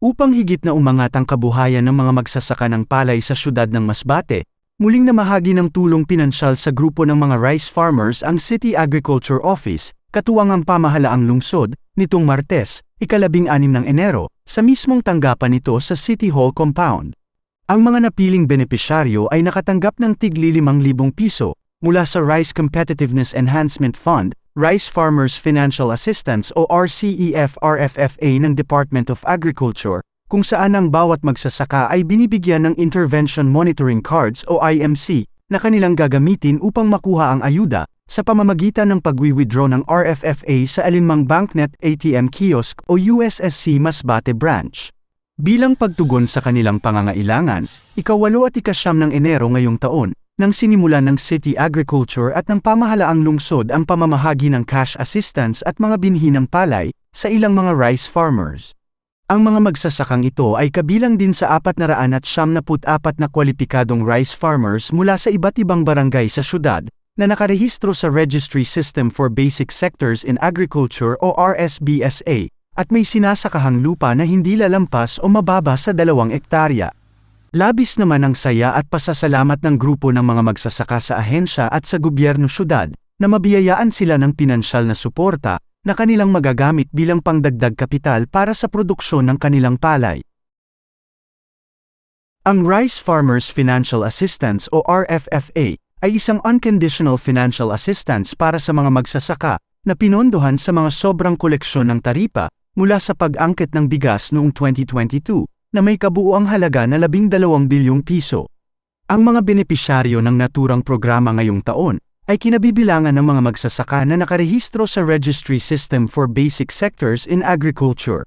Upang higit na umangat ang kabuhayan ng mga magsasaka ng palay sa syudad ng Masbate, muling namahagi ng tulong pinansyal sa grupo ng mga rice farmers ang City Agriculture Office, katuwang ang pamahalaang lungsod, nitong Martes, ikalabing-anim ng Enero, sa mismong tanggapan nito sa City Hall compound. Ang mga napiling benepisyaryo ay nakatanggap ng tigli 5,000 piso mula sa Rice Competitiveness Enhancement Fund, Rice Farmers Financial Assistance o RCEF-RFFA ng Department of Agriculture, kung saan ang bawat magsasaka ay binibigyan ng Intervention Monitoring Cards o IMC na kanilang gagamitin upang makuha ang ayuda sa pamamagitan ng pagwi-withdraw ng RFFA sa alinmang BankNet ATM kiosk o USSC Masbate branch. Bilang pagtugon sa kanilang pangangailangan, ikawalo at ikasyam ng Enero ngayong taon, nang sinimulan ng City Agriculture at ng pamahalaang lungsod ang pamamahagi ng cash assistance at mga binhi ng palay sa ilang mga rice farmers. Ang mga magsasakang ito ay kabilang din sa 474 na kwalipikadong rice farmers mula sa iba't ibang barangay sa syudad na nakarehistro sa Registry System for Basic Sectors in Agriculture o RSBSA at may sinasakahang lupa na hindi lalampas o mababa sa dalawang ektarya. Labis naman ang saya at pasasalamat ng grupo ng mga magsasaka sa ahensya at sa gobyerno syudad na mabiyayaan sila ng pinansyal na suporta na kanilang magagamit bilang pangdagdag kapital para sa produksyon ng kanilang palay. Ang Rice Farmers Financial Assistance o RFFA ay isang unconditional financial assistance para sa mga magsasaka na pinondohan sa mga sobrang koleksyon ng taripa mula sa pag-angkit ng bigas noong 2022 na may kabuuang halaga na 12 bilyong piso. Ang mga benepisyaryo ng naturang programa ngayong taon ay kinabibilangan ng mga magsasaka na nakarehistro sa Registry System for Basic Sectors in Agriculture